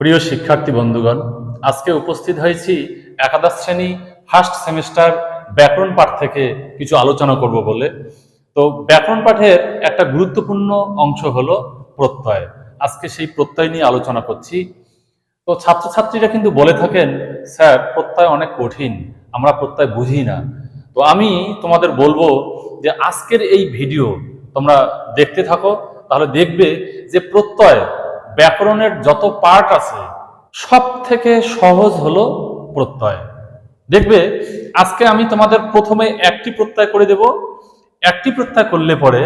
প্রিয় শিক্ষার্থী বন্ধুগণ, আজকে উপস্থিত হয়েছি একাদশ শ্রেণি ফার্স্ট সেমিস্টার ব্যাকরণ পাঠ থেকে কিছু আলোচনা করব বলে। তো ব্যাকরণ পাঠের একটা গুরুত্বপূর্ণ অংশ হলো প্রত্যয়। আজকে সেই প্রত্যয় নিয়ে আলোচনা করছি। তো ছাত্রছাত্রীরা কিন্তু বলে থাকেন, স্যার, প্রত্যয় অনেক কঠিন, আমরা প্রত্যয় বুঝি না। তো আমি তোমাদের বলব যে আজকের এই ভিডিও তোমরা দেখতে থাকো, তাহলে দেখবে যে প্রত্যয় ব্যাকরণের যত পার্ট আছে সব থেকে সহজ হলো প্রত্যয়। দেখবে, আজকে আমি তোমাদের প্রথমে একটি প্রত্যয় করে দেব। একটি প্রত্যয় করলে পরে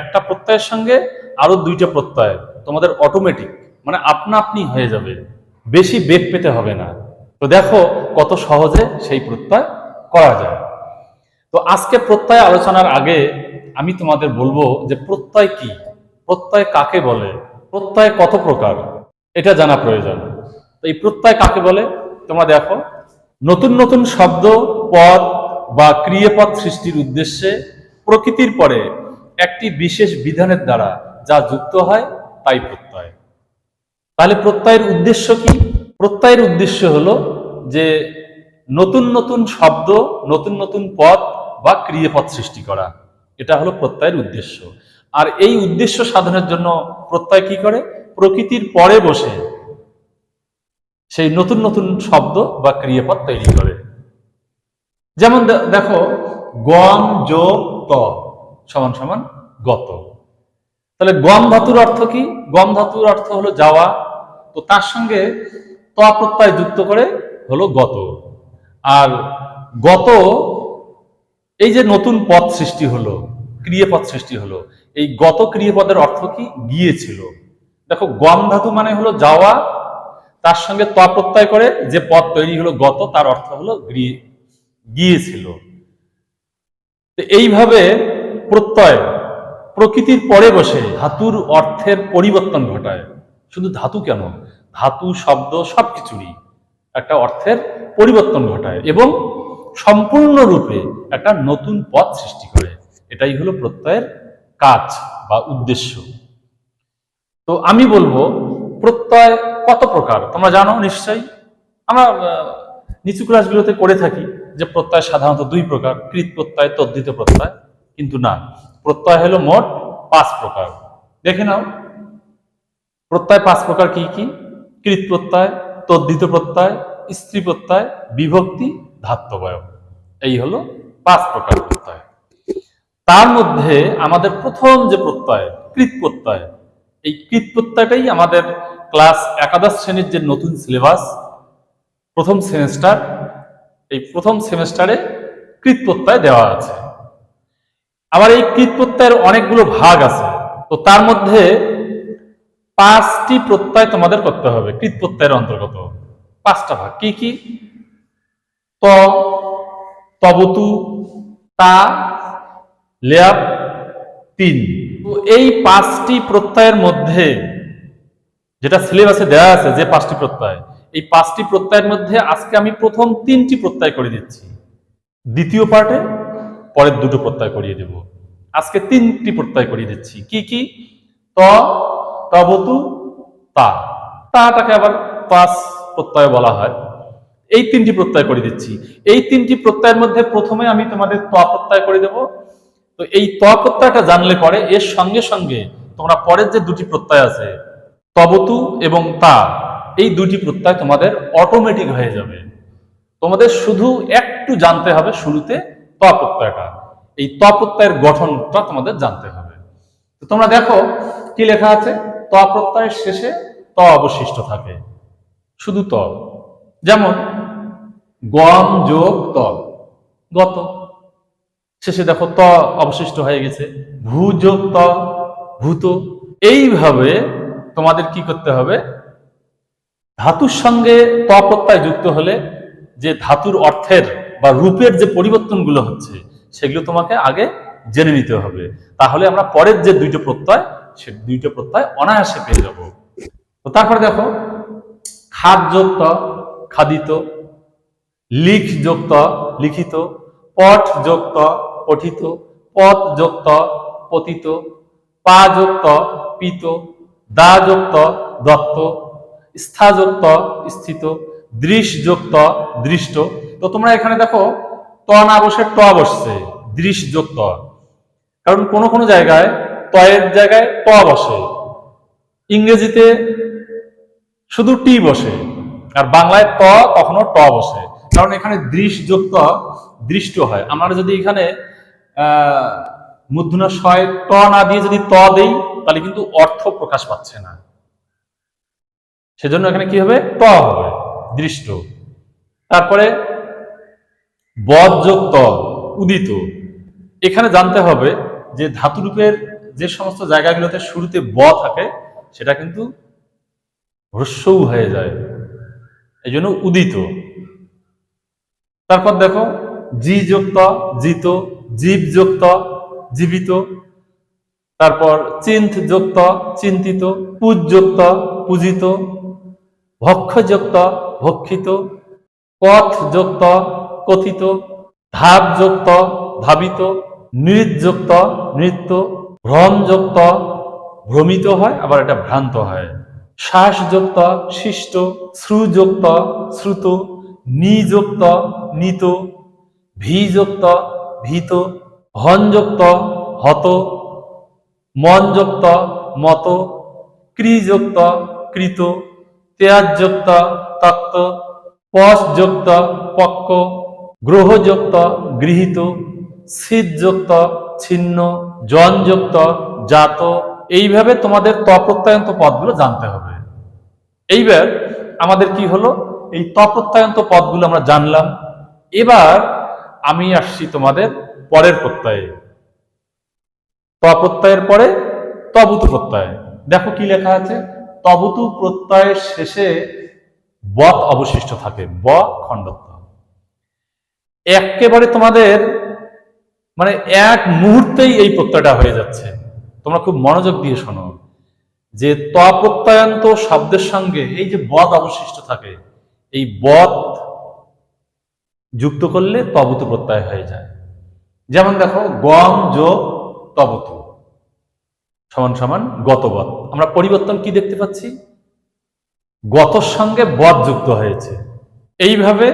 একটা প্রত্যয়ের সঙ্গে আরও দুইটা প্রত্যয়, তোমাদের অটোমেটিক মানে আপনা আপনি হয়ে যাবে। বেশি বেগ পেতে হবে না। তো দেখো কত সহজে সেই প্রত্যয় করা যায়। তো আজকে প্রত্যয় আলোচনার আগে আমি তোমাদের বলব যে প্রত্যয় কি? প্রত্যয় কাকে বলে? প্রত্যয় কত প্রকার? এটা জানা প্রয়োজন। তো এই প্রত্যয় কাকে বলে? তোমরা দেখো, নতুন নতুন শব্দ, পদ বা ক্রিয়াপদ সৃষ্টির উদ্দেশ্যে প্রকৃতির পরে একটি বিশেষ বিধানের দ্বারা যা যুক্ত হয়, তাই প্রত্যয়। তাহলে প্রত্যয়ের উদ্দেশ্য কি? প্রত্যয়ের উদ্দেশ্য হলো যে নতুন নতুন শব্দ, নতুন নতুন পদ বা ক্রিয়াপদ সৃষ্টি করা। এটা হলো প্রত্যয়ের উদ্দেশ্য। আর এই উদ্দেশ্য সাধনের জন্য প্রত্যয় কি করে? প্রকৃতির পরে বসে সেই নতুন নতুন শব্দ বা ক্রিয়াপদ তৈরি করে। যেমন দেখো, গম যোগ ত সমান সমান গত। তাহলে গম ধাতুর অর্থ কি? গম ধাতুর অর্থ হলো যাওয়া। তো তার সঙ্গে ত প্রত্যয় যুক্ত করে হলো গত। আর গত, এই যে নতুন পথ সৃষ্টি হলো ক্রিয়াপথ সৃষ্টি হলো এই গত ক্রিয়াপদের অর্থ কি? গিয়েছিল। দেখো, গম ধাতু মানে হলো যাওয়া, তার সঙ্গে ত প্রত্যয় করে যে পদ তৈরি হলো গত, তার অর্থ হলো গিয়ে- গিয়েছিল। তো এইভাবে প্রত্যয়, প্রকৃতির পরে বসে ধাতুর অর্থের পরিবর্তন ঘটায়। শুধু ধাতু কেন? ধাতু, শব্দ, সবকিছুরই একটা অর্থের পরিবর্তন ঘটায় এবং সম্পূর্ণরূপে একটা নতুন পথ সৃষ্টি করে। এটাই হলো প্রত্যয়ের কাজ বা উদ্দেশ্য। তো আমি বলব, প্রত্যয় কত প্রকার? তোমরা জানো নিশ্চয়ই? আমরা নিচু ক্লাসগুলোতে করে থাকি যে প্রত্যয় সাধারণত দুই প্রকার, কৃত প্রত্যয়, তদ্ধিত প্রত্যয়, কিন্তু না। প্রত্যয় হলো মোট পাঁচ প্রকার। দেখে নাও। প্রত্যয় পাঁচ প্রকার কি কি? কৃত প্রত্যয়, তদ্ধিত প্রত্যয়, স্ত্রী প্রত্যয়, বিভক্তি, ধাত্তবয়। এই হলো পাঁচ প্রকার প্রত্যয়। তার মধ্যে আমাদের প্রথম যে প্রত্যয়, কৃত প্রত্যয়, এই কৃত প্রত্যয়টাই আমাদের ক্লাস একাদশ শ্রেণির যে নতুন সিলেবাস, প্রথম সেমিস্টার, এই প্রথম সেমিস্টারে কৃত প্রত্যয় দেওয়া আছে। আবার এই কৃত প্রত্যয়ের অনেকগুলো ভাগ আছে। তো তার মধ্যে পাঁচটি প্রত্যয় তোমাদের করতে হবে, কৃত প্রত্যয়ের অন্তর্গত। পাঁচটা ভাগ, কি কি? ত, তবতু, তা লেয়াপ তিন। এই পাঁচটি প্রত্যয়ের মধ্যে যেটা সিলেবাসে দেওয়া আছে যে পাঁচটি প্রত্যয়, এই পাঁচটি প্রত্যয়ের মধ্যে আজকে আমি প্রথম তিনটি প্রত্যয় করে দিচ্ছি। দ্বিতীয় পার্টে পরের দুটো প্রত্যয় করিয়ে দেব। আজকে তিনটি প্রত্যয় করিয়ে দিচ্ছি। কি কি? ত, তবতু, তা। তাটাকে আবার পাঁচ প্রত্যয় বলা হয়। এই তিনটি প্রত্যয় করে দিচ্ছি। এই তিনটি প্রত্যয়ের মধ্যে প্রথমে আমি তোমাদের ত প্রত্যয় করে দেব। তো এই ত প্রত্যয়টা জানলে পরে এর সঙ্গে সঙ্গে তোমরা পরের যে দুটি প্রত্যয় আছে, তবতু এবং তা, এই দুটি প্রত্যয় তোমাদের অটোমেটিক হয়ে যাবে। তোমাদের শুধু একটু জানতে হবে শুরুতে ত প্রত্যয়টা এই ত প্রত্যয়ের গঠনটা তোমাদের জানতে হবে। তো তোমরা দেখো কি লেখা আছে? ত প্রত্যয়ের শেষে ত অবশিষ্ট থাকে। শুধু ত। যেমন গম যোগ ত। গত। শেষে দেখো ত অবশিষ্ট হয়ে গেছে। ভূ যোগ ত, ভূত। এইভাবে তোমাদের কি করতে হবে? ধাতুর সঙ্গে ত প্রত্যয় যুক্ত হলে যে ধাতুর অর্থের বা রূপের যে পরিবর্তনগুলো হচ্ছে, সেগুলো তোমাকে আগে জেনে নিতে হবে। তাহলে আমরা পরের যে দুইটো প্রত্যয়, সে দুইটো প্রত্যয় অনায়াসে পেয়ে যাব। তো তারপরে দেখো খাদ যুক্ত খাদিত লিখ যুক্ত লিখিত পঠ যুক্ত পঠিত পথ যুক্ত পতিত পা যুক্ত পিত দা যুক্ত দত্ত, স্থাযুক্ত, স্থিত, দৃশযুক্ত, দৃষ্ট। তো তোমরা এখানে দেখো, ত না বসে ট বসছে, দৃশযুক্ত। কারণ কোনো কোনো জায়গায় তয়ের জায়গায় ট বসে। ইংরেজিতে শুধু টি বসে, আর বাংলায় ত কখনো ট বসে। কারণ এখানে দৃশযুক্ত, দৃষ্ট হয়। আমরা যদি এখানে মূর্ধন্য শয় ট না দিয়ে যদি ত দেই, তাহলে কিন্তু অর্থ প্রকাশ পাচ্ছে না। সেজন্য এখানে কি হবে? ট হবে, দৃষ্ট। তারপরে বদযুক্ত উদিত। এখানে জানতে হবে যে ধাতুরূপের যে সমস্ত জায়গাগুলোতে শুরুতে ব থাকে, সেটা কিন্তু হ্রস্বও হয়ে যায়। এই জন্য উদিত। তারপর দেখো, জি যুক্ত, জিত জীব যুক্ত জীবিত, তারপর চিন্থ যুক্ত চিন্তিত পূজ যুক্ত পূজিত ভক্ষ যুক্ত ভক্ষিত পথ যুক্ত কথিত ধাপ যুক্ত ধাবিত নৃযুক্ত নৃত্য ভ্রম যুক্ত ভ্রমিত হয়, আবার এটা ভ্রান্ত হয়। শ্বাসযুক্ত, শিষ্ট, শ্রুযুক্ত, শ্রুত, নিযুক্ত, নিত, ভিযুক্ত ভীত হনযুক্ত হত, মনযুক্ত, মত, ক্রিযুক্ত, কৃত তেয়াযুক্ত তক্ত পশযুক্ত, পক্ক, গ্রহযুক্ত, গৃহীত শীতযুক্ত ছিন্ন, জনযুক্ত, জাত। এইভাবে তোমাদের তপ্রত্যয়ন্ত পদগুলো জানতে হবে। এইবার আমাদের কি হলো? এই তপ্রত্যয়ন্ত পদগুলো আমরা জানলাম। এবার আমি আসছি তোমাদের পরের প্রত্যয়ে। তপ্রত্যয়ের পরে তবুতু প্রত্যয়। দেখো কি লেখা আছে? তবুতু প্রত্যয়ের শেষে বত অবশিষ্ট থাকে, ব খণ্ডত্ব। একেবারে তোমাদের মানে এক মুহূর্তেই এই প্রত্যয়টা হয়ে যাচ্ছে। তোমরা খুব মনোযোগ দিয়ে শোনো যে ত প্রত্যয়ান্ত শব্দের সঙ্গে এই যে বদ অবশিষ্ট থাকে, এই বদ যুক্ত করলে তবুতু প্রত্যয় হয়ে যায়। যেমন দেখো, গম যোগ তবতু। সমান সমান গতবৎ। আমরা পরিবর্তন কি দেখতে পাচ্ছি? গতর সঙ্গে বদ যুক্ত হয়েছে। এইভাবে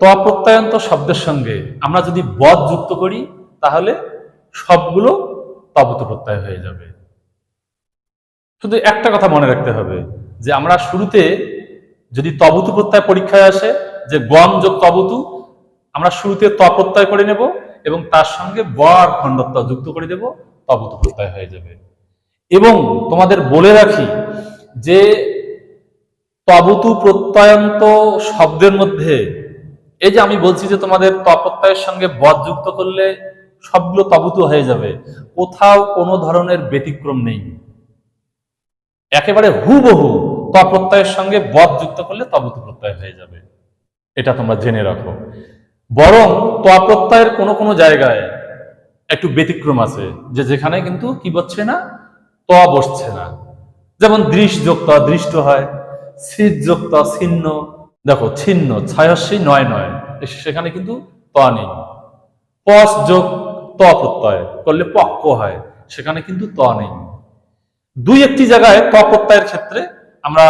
তপ্রত্যয়ন্ত শব্দের সঙ্গে আমরা যদি বদ যুক্ত করি, তাহলে সবগুলো তবত প্রত্যয় হয়ে যাবে। শুধু একটা কথা মনে রাখতে হবে, যে আমরা শুরুতে যদি তবুতু প্রত্যয় পরীক্ষায় আসে, যে গম যোগ তবুতু আমরা শুরুতে ত প্রত্যয় করে নেব এবং তার সঙ্গে বর খণ্ডত্ব যুক্ত করে দেব তবুতু প্রত্যয় হয়ে যাবে। এবং তোমাদের বলে রাখি যে তবতু প্রত্যয়ন্ত শব্দের মধ্যে, এই যে আমি বলছি যে তোমাদের তপত্যয়ের সঙ্গে বধ যুক্ত করলে সবগুলো তবুতু হয়ে যাবে, কোথাও কোনো ধরনের ব্যতিক্রম নেই। একেবারে হুবহু তপ্রত্যয়ের সঙ্গে বধ যুক্ত করলে তবুতু প্রত্যয় হয়ে যাবে। এটা তোমরা জেনে রাখো। বরং তপ্রত্যয়ের কোনো কোনো জায়গায় একটু ব্যতিক্রম আছে, যে যেখানে কিন্তু কি বসছে না? ত বসছে না। যেমন দৃশ দৃশযুক্ত, দৃষ্ট হয় শীতযুক্ত ছিন্ন। দেখো, ছিন্ন ছয়স্বী নয় নয় সেখানে কিন্তু ত নেই। পস যোগ ত প্রত্যয় করলে পক্ক হয়, সেখানে কিন্তু ত নেই। দুই একটি জায়গায় ত প্রত্যয়ের ক্ষেত্রে আমরা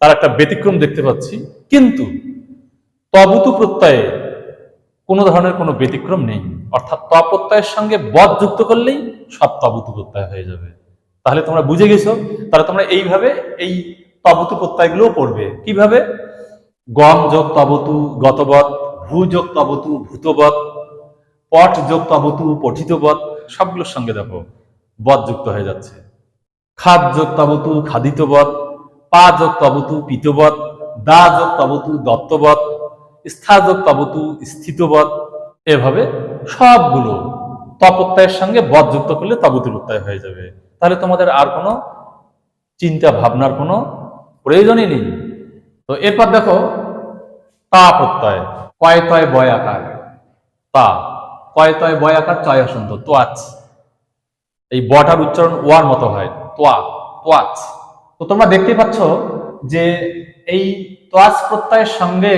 তার একটা ব্যতিক্রম দেখতে পাচ্ছি। কিন্তু তবুতু প্রত্যয়ে কোনো ধরনের কোনো ব্যতিক্রম নেই। অর্থাৎ ত প্রত্যয়ের সঙ্গে বধ যুক্ত করলেই সব তবুতু প্রত্যয় হয়ে যাবে। তাহলে তোমরা বুঝে গেছো? তাহলে তোমরা এইভাবে এই তবতু প্রত্যয়গুলোও পড়বে। কীভাবে? গম যোগ তবতু গতবৎ, ভূ যোগ তবতু ভূতবৎ, পট যোগ তবতু পঠিতবৎ, সবগুলোর সঙ্গে দেখো, বধ যুক্ত হয়ে যাচ্ছে। খাদ যোগ তবতু খাদিতবৎ, পা যোগ তবতু পিতবৎ, দা যোগ তবতু দত্তবৎ স্থা যোগ তবতু স্থিতবৎ, এভাবে সবগুলো তপত্যায়ের সঙ্গে বধ যুক্ত করলে তবতু প্রত্যয় হয়ে যাবে। তাহলে তোমাদের আর কোনো চিন্তা ভাবনার কোনো প্রয়োজনই নেই। তো এরপর দেখো তা প্রত্যয় কয় তয় বয় আকার। তা কয় তয় বয় আকার চয় হসন্ত তোয়াচ এই বটার উচ্চারণ ওয়ার মতো হয় তোয়া তোয়াচ তো তোমরা দেখতে পাচ্ছ যে এই তোয়াচ প্রত্যয়ের সঙ্গে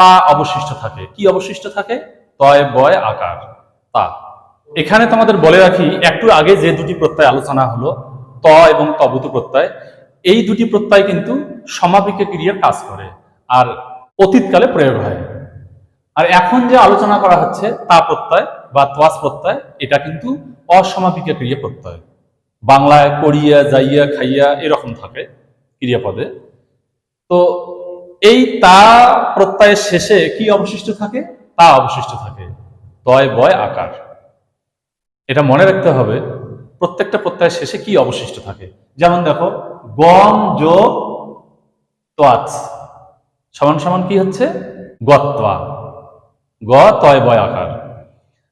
তা অবশিষ্ট থাকে। কি অবশিষ্ট থাকে? তয়, বয়, আকার। তা। এখানে তোমাদের বলে রাখি, একটু আগে যে দুটি প্রত্যয় আলোচনা হলো, ত এবং তবুত প্রত্যয়, এই দুটি প্রত্যয় কিন্তু সমাপিকা ক্রিয়ার কাজ করে, আর অতীতকালে প্রয়োগ হয়। আর এখন যে আলোচনা করা হচ্ছে, তা প্রত্যয় বা তোয়াস প্রত্যয়, এটা কিন্তু অসমাপিকা ক্রিয়া প্রত্যয়। বাংলায় করিয়া যাইয়া, খাইয়া এরকম থাকে ক্রিয়াপদে। তো এই তা প্রত্যয়ের শেষে কি অবশিষ্ট থাকে? তা অবশিষ্ট থাকে। তয়, বয়, আকার। এটা মনে রাখতে হবে, প্রত্যেকটা প্রত্যয়ের শেষে কি অবশিষ্ট থাকে? যেমন দেখো, গম যোগ তোয়াচ সমান সমান কি হচ্ছে? গত্বা। গ, তয়, বয়, আকার।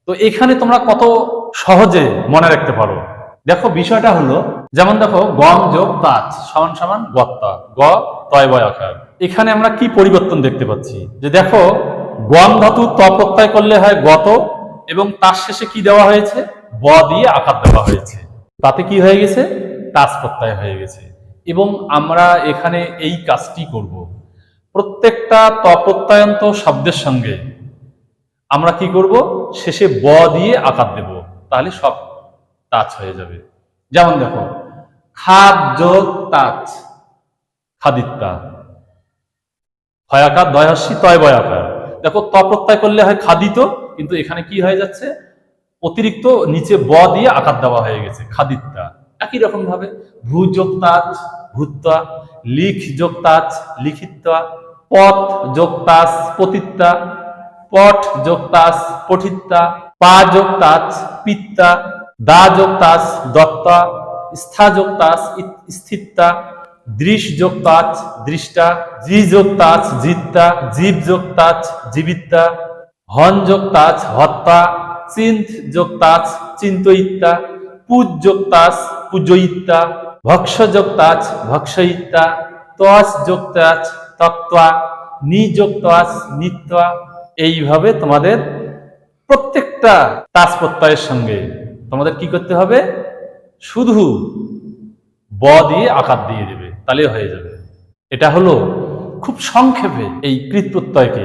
তো এখানে তোমরা কত সহজে মনে রাখতে পারো। দেখো, বিষয়টা হলো, যেমন দেখো, গম যোগ তাজ সমান সমান গত্তা গ, তয়, বয়, আকার। এখানে আমরা কি পরিবর্তন দেখতে পাচ্ছি? যে দেখো, গম ধাতু ত করলে হয় গত, এবং তার শেষে কি দেওয়া হয়েছে? ব দিয়ে আকার দেওয়া হয়েছে। তাতে কি হয়ে গেছে? তাজ প্রত্যয় হয়ে গেছে। এবং আমরা এখানে এই কাজটি করব। প্রত্যেকটা তপ্রত্যয়ন্ত শব্দের সঙ্গে আমরা কি করব? শেষে ব দিয়ে আকার দেব। তাহলে সব টাচ হয়ে যাবে। যেমন দেখো খাদ যোগ তাচ খাদিত্যা ভয়াকার দয়াসী তয় বয়াকার। দেখো, ত প্রত্যয় করলে হয় খাদিত, কিন্তু এখানে কি হয়ে যাচ্ছে? অতিরিক্ত নিচে ব দিয়ে আকার দেওয়া হয়ে গেছে খাদিত্যা একই রকম ভাবে ভূ যোগ তাচ ভূত্তা লিখ যোগ তাচ লিখিত্বা পথ যোগ তাচ পতিত্তা পট যোগ তাচ পঠিত্তা পা যোগ তাচ পিত্তা দা যোগ তাচ দত্তা স্থা যোগ ইত- স্থিত্তা দৃশ যোগ তাচ দৃষ্টা জি যোগ তাচ জিত্তা জীব যোগ তাচ জীবিত্তা হন যোগ তাচ হত্তা চিন্ত যোগ তাচ চিন্তয়িত্তা পূজ যোগ তাচ পূজয়িত্তা ভক্ষ যোগ তাচ ভক্ষয়িত্তা তস যোগ তাচ তত্ত্বা নি যোগ তাচ নিত্যা। এইভাবে তোমাদের প্রত্যেকটা তাজ প্রত্যয়ের সঙ্গে তোমাদের কি করতে হবে? শুধু ব দিয়ে আকার দিয়ে দেবে। তাহলে হয়ে যাবে। এটা হলো খুব সংক্ষেপে এই কৃত প্রত্যয়কে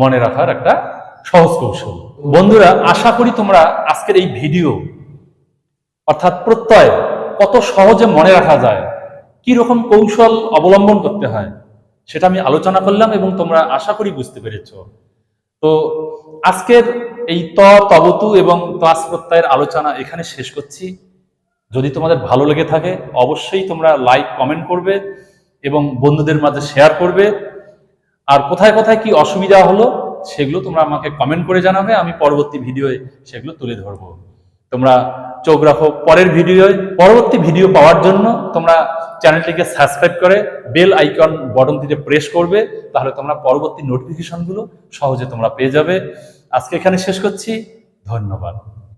মনে রাখার একটা সহজ কৌশল। বন্ধুরা, আশা করি তোমরা আজকের এই ভিডিও, অর্থাৎ প্রত্যয়, কত সহজে মনে রাখা যায় কি রকম কৌশল অবলম্বন করতে হয়, সেটা আমি আলোচনা করলাম এবং তোমরা আশা করি বুঝতে পেরেছ। তো আজকের এই ত, তবতু এবং তাস প্রত্যয়ের আলোচনা এখানে শেষ করছি। যদি তোমাদের ভালো লেগে থাকে, অবশ্যই তোমরা লাইক কমেন্ট করবে এবং বন্ধুদের মাঝে শেয়ার করবে। আর কোথায় কোথায় কি অসুবিধা হলো, সেগুলো তোমরা আমাকে কমেন্ট করে জানাবে, আমি পরবর্তী ভিডিওয়ে সেগুলো তুলে ধরবো। তোমরা চোখ রাখো পরের ভিডিওয় পরবর্তী ভিডিও পাওয়ার জন্য তোমরা চ্যানেলটিকে সাবস্ক্রাইব করে বেল আইকন বটনটিতে প্রেস করবে, তাহলে তোমরা পরবর্তী নোটিফিকেশনগুলো সহজে তোমরা পেয়ে যাবে। আজকে এখানে শেষ করছি। ধন্যবাদ।